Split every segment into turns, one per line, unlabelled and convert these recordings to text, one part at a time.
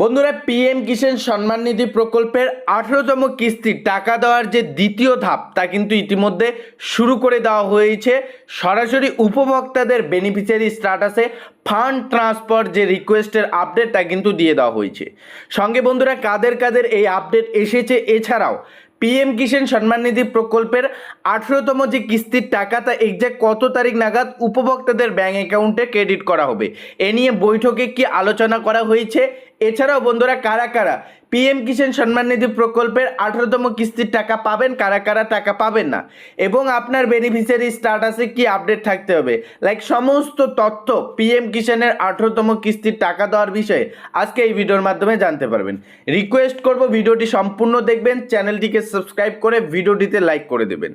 বন্ধুরা পিএম কিষাণ সম্মান নিধি প্রকল্পের আঠেরোতম কিস্তির টাকা দেওয়ার যে দ্বিতীয় ধাপ, তা কিন্তু ইতিমধ্যে শুরু করে দেওয়া হয়েছে। সরাসরি উপভোক্তাদের বেনিফিশিয়ারি স্ট্যাটাসে ফান্ড ট্রান্সফার যে রিকোয়েস্টের আপডেট তা কিন্তু দিয়ে দেওয়া হয়েছে। সঙ্গে বন্ধুরা, কাদের কাদের এই আপডেট এসেছে, এছাড়াও পিএম কিষাণ সম্মান নিধি প্রকল্পের আঠেরোতম যে কিস্তির টাকা, তা এক্সাক্ট কত তারিখ নাগাদ উপভোক্তাদের ব্যাঙ্ক অ্যাকাউন্টে ক্রেডিট করা হবে? এ নিয়ে বৈঠকে কি আলোচনা করা হয়েছে? এছাড়াও বন্ধুরা, কারা কারা পিএম কিষাণ সম্মান নিধি প্রকল্পের আঠারোতম কিস্তির টাকা পাবেন, কারা কারা টাকা পাবেন না? এবং আপনার বেনিফিশিয়ারি স্ট্যাটাসে কি আপডেট থাকতে হবে? লাইক সমস্ত তথ্য পিএম কিষাণের আঠেরোতম কিস্তির টাকা দেওয়ার বিষয়ে আজকে এই ভিডিওর মাধ্যমে জানতে পারবেন। রিকোয়েস্ট করব ভিডিওটি সম্পূর্ণ দেখবেন, চ্যানেলটিকে সাবস্ক্রাইব করে ভিডিওটিতে লাইক করে দেবেন।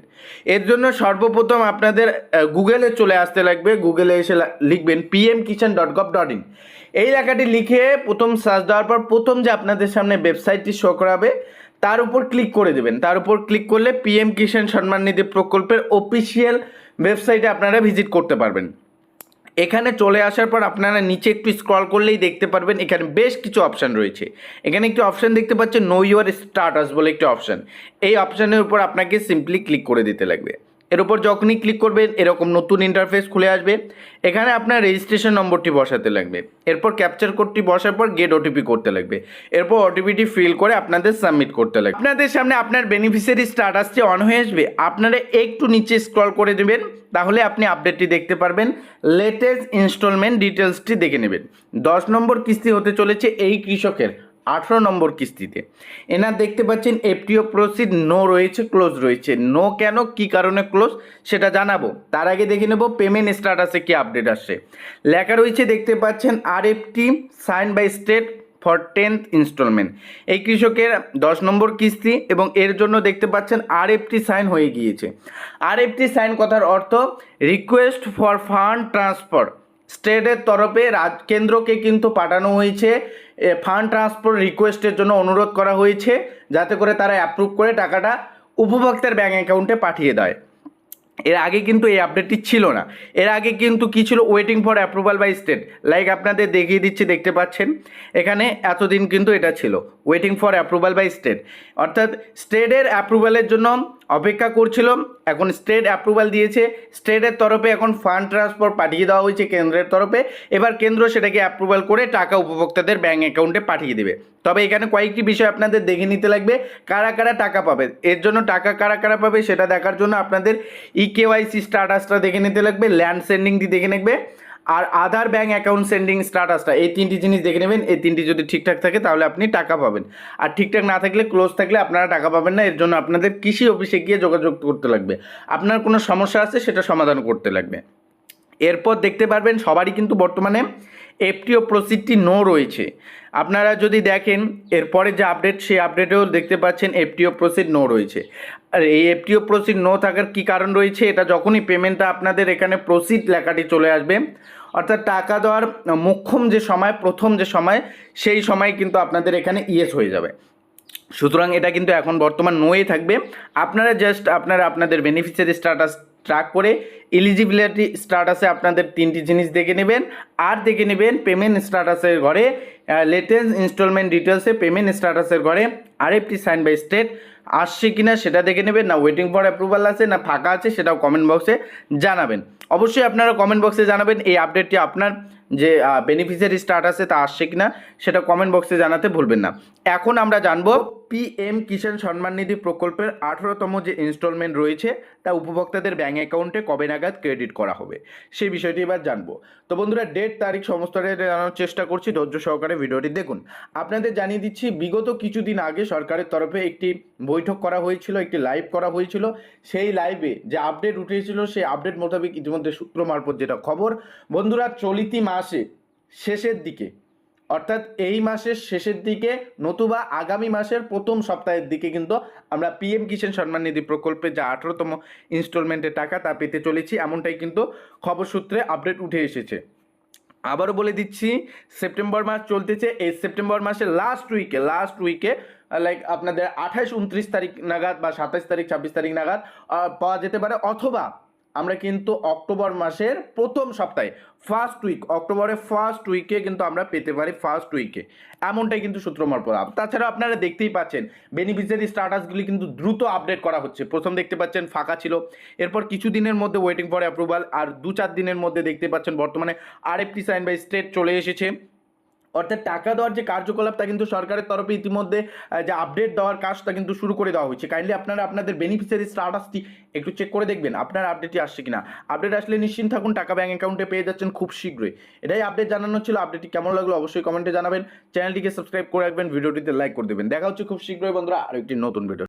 এর জন্য সর্বপ্রথম আপনাদের গুগলে চলে আসতে লাগবে। গুগলে এসে লিখবেন PM Kisan dot gov dot in এই লেখাটি লিখে প্রথম সার্চ দেওয়ার পর প্রথম যে আপনাদের সামনে ওয়েবসাইটটি শো করাবে, তার উপর ক্লিক করে দেবেন। তার উপর ক্লিক করলে পিএম কিষাণ সম্মান নিধি প্রকল্পের অফিসিয়াল ওয়েবসাইটে আপনারা ভিজিট করতে পারবেন। এখানে চলে আসার পর আপনারা নিচে একটু স্ক্রল করলেই দেখতে পারবেন, এখানে বেশ কিছু অপশান রয়েছে। এখানে একটি অপশান দেখতে পাচ্ছেন নো ইউর স্টার্টাস বলে একটি অপশান। এই অপশানের উপর আপনাকে সিম্পলি ক্লিক করে দিতে লাগবে। এর উপর যখনই ক্লিক করবেন এরকম নতুন ইন্টারফেস খুলে আসবে। এখানে আপনার রেজিস্ট্রেশন নম্বরটি বসাতে লাগবে। এরপর ক্যাপচার কোডটি বসার পর গেট ওটিপি করতে লাগবে। এরপর ওটিপিটি ফিল করে আপনাদের সাবমিট করতে লাগবে। আপনাদের সামনে আপনার বেনিফিশিয়ারি স্ট্যাটাসটি অন হয়ে আসবে। আপনারা একটু নিচে স্ক্রল করে দেবেন তাহলে আপনি আপডেটটি দেখতে পারবেন। লেটেস্ট ইনস্টলমেন্ট ডিটেলসটি দেখে নেবেন। দশ নম্বর কিস্তি হতে চলেছে এই কৃষকের। আঠেরো নম্বর কিস্তিতে। এনার দেখতে পাচ্ছেন এফটিও প্রসিড নো রয়েছে ক্লোজ রয়েছে। নো কেন? কি কারণে ক্লোজ সেটা জানাব। তার আগে দেখে নেব পেমেন্ট স্ট্যাটাসে কি আপডেট আসছে। লেখা রয়েছে, দেখতে পাচ্ছেন আর FT sign by state for tenth instalment এই কৃষকের দশ নম্বর কিস্তি এবং এর জন্য দেখতে পাচ্ছেন আর এফটি সাইন হয়ে গিয়েছে। আর এফটি সাইন কথার অর্থ রিকোয়েস্ট ফর ফান্ড ট্রান্সফার স্টেটের তরফে রাজ কেন্দ্রকে কিন্তু পাঠানো হয়েছে। ফান্ড ট্রান্সফার রিকোয়েস্টের জন্য অনুরোধ করা হয়েছে, যাতে করে তারা অ্যাপ্রুভ করে টাকাটা উপভোক্তার ব্যাঙ্ক অ্যাকাউন্টে পাঠিয়ে দেয়। এর আগে কিন্তু এই আপডেটটি ছিল না। এর আগে কিন্তু কি ছিল? Waiting for approval by state like আপনাদের দেখিয়ে দিচ্ছি, দেখতে পাচ্ছেন? এখানে এতদিন কিন্তু এটা ছিল। Waiting for approval by state অর্থাৎ স্টেটের অ্যাপ্রুভালের জন্য অপেক্ষা করছিল। এখন স্টেট অ্যাপ্রুভাল দিয়েছে। স্টেটের তরফে এখন ফান্ড ট্রান্সফার পাঠিয়ে দেওয়া হয়েছে কেন্দ্রের তরফে। এবার কেন্দ্র সেটাকে অ্যাপ্রুভাল করে টাকা উপভোক্তাদের ব্যাঙ্ক অ্যাকাউন্টে পাঠিয়ে দেবে। তবে এখানে কয়েকটি বিষয় আপনাদের দেখে নিতে লাগবে। কারা কারা টাকা পাবে? এর জন্য টাকা কারা কারা পাবে সেটা দেখার জন্য আপনাদের ই কেওয়াইসি স্ট্যাটাসটা দেখে নিতে লাগবে ল্যান্ড সেন্ডিংটি দেখে নেবে, আর আধার ব্যাঙ্ক অ্যাকাউন্ট সেন্ডিং স্ট্যাটাসটা এই তিনটি জিনিস দেখে নেবেন, এই তিনটি যদি ঠিকঠাক থাকে তাহলে আপনি টাকা পাবেন। আর ঠিকঠাক না থাকলে ক্লোজ থাকলে আপনারা টাকা পাবেন না, এর জন্য আপনাদের কৃষি অফিসে গিয়ে যোগাযোগ করতে লাগবে। আপনার কোনো সমস্যা আছে সেটা সমাধান করতে লাগবে। এরপর দেখতে পারবেন, সবারই কিন্তু বর্তমানে এফটিও প্রসিডটি নো রয়েছে। আপনারা যদি দেখেন, এরপরে যে আপডেট সেই আপডেটেও দেখতে পাচ্ছেন এফটিও প্রসিড নো রয়েছে। আর এই এফটিও প্রসিড নো থাকার কি কারণ রয়েছে, এটা যখনই পেমেন্টটা আপনাদের এখানে প্রসিড লেখাটি চলে আসবে, অর্থাৎ টাকা দেওয়ার মোক্ষম যে সময়, প্রথম যে সময়, সেই সময় কিন্তু আপনাদের এখানে ইয়েস হয়ে যাবে। সুতরাং এটা কিন্তু এখন বর্তমান নোয়ে থাকবে। আপনারা জাস্ট আপনারা আপনাদের বেনিফিশিয়ারি স্ট্যাটাস ট্র্যাক করে এলিজিবিলিটি স্ট্যাটাসে আপনাদের তিনটি জিনিস দেখে নেবেন। আর দেখে নেবেন পেমেন্ট স্ট্যাটাসের ঘরে লেটেস্ট ইনস্টলমেন্ট ডিটেলসে পেমেন্ট স্ট্যাটাসের ঘরে আরএফটি সাইন বাই স্টেট আসছে কিনা সেটা দেখে নেবেন, না ওয়েটিং ফর অ্যাপ্রুভাল আছে, না ফাঁকা আছে সেটাও কমেন্ট বক্সে জানাবেন। অবশ্যই আপনারা কমেন্ট বক্সে জানাবেন, এই আপডেটটি আপনার যে বেনিফিশিয়ারি স্টার্ট আছে তা আসছে কিনা, সেটা কমেন্ট বক্সে জানাতে ভুলবেন না। এখন আমরা জানব পিএম কিষাণ সম্মান নিধি প্রকল্পের আঠেরোতম যে ইনস্টলমেন্ট রয়েছে, তা উপভোক্তাদের ব্যাঙ্ক অ্যাকাউন্টে কবে নাগাদ ক্রেডিট করা হবে? সেই বিষয়টি এবার জানব। তো বন্ধুরা ডেট তারিখ সমস্তটা জানানোর চেষ্টা করছি, ধৈর্য সহকারে ভিডিওটি দেখুন। আপনাদের জানিয়ে দিচ্ছি, বিগত কিছুদিন আগে সরকারের তরফে একটি বৈঠক করা হয়েছিল, একটি লাইভ করা হয়েছিল। সেই লাইভে যে আপডেট উঠেছিল, সেই আপডেট মোতাবেক ইতিমধ্যে সূত্র মারফত যেটা খবর, বন্ধুরা, চলিতি মাসে শেষের দিকে, অর্থাৎ এই মাসের শেষের দিকে নতুবা আগামী মাসের প্রথম সপ্তাহের দিকে কিন্তু আমরা পিএম কিষাণ সম্মান নিধি প্রকল্পে যা আঠেরোতম ইনস্টলমেন্টের টাকা তা পেতে চলেছি, এমনটাই কিন্তু খবর সূত্রে আপডেট উঠে এসেছে। আবারও বলে দিচ্ছি, সেপ্টেম্বর মাস চলতেছে, এই সেপ্টেম্বর মাসের লাস্ট উইকে লাস্ট উইকে লাইক আপনাদের আঠাশ, উনত্রিশ তারিখ নাগাদ বা সাতাশ তারিখ, ছাব্বিশ তারিখ নাগাদ পাওয়া যেতে পারে অথবা আমরা কিন্তু অক্টোবর মাসের প্রথম সপ্তাহে ফার্স্ট উইক অক্টোবরের ফার্স্ট উইকে কিন্তু আমরা পেতে পারি ফার্স্ট উইকে এমনটাই কিন্তু সূত্র মারফত। তাছাড়া আপনারা দেখতেই পাচ্ছেন বেনিফিশিয়ারি স্ট্যাটাসগুলি কিন্তু দ্রুত আপডেট করা হচ্ছে। প্রথম দেখতে পাচ্ছেন ফাঁকা ছিল। এরপর কিছু দিনের মধ্যে ওয়েটিং ফর অ্যাপ্রুভাল আর দু চার দিনের মধ্যে দেখতে পাচ্ছেন বর্তমানে আরএফটি সাইন বাই স্টেট চলে এসেছে। অর্থাৎ টাকা দেওয়ার যে কার্যকলাপ, তা কিন্তু সরকারের তরফে ইতিমধ্যে যে আপডেট দেওয়ার কাজটা কিন্তু শুরু করে দেওয়া হয়েছে। কাইন্ডলি আপনারা আপনাদের বেনিফিসিয়ারি স্টাটাসটি একটু চেক করে দেখবেন, আপনার আপডেটটি আসছে কিনা। আপডেট আসলে নিশ্চিন্ত থাকুন, টাকা ব্যাঙ্ক অ্যাকাউন্টে পেয়ে যাচ্ছেন খুব শীঘ্রই। এটাই আপডেট জানানো ছিল আপডেটটি কেমন লাগল অবশ্যই কমেন্টে জানাবেন। চ্যানেলটিকে সাবস্ক্রাইব করে রাখবেন ভিডিওটিতে লাইক করে দেবেন। দেখা হচ্ছে খুব শীঘ্রই বন্ধুরা, আরেকটি নতুন ভিডিও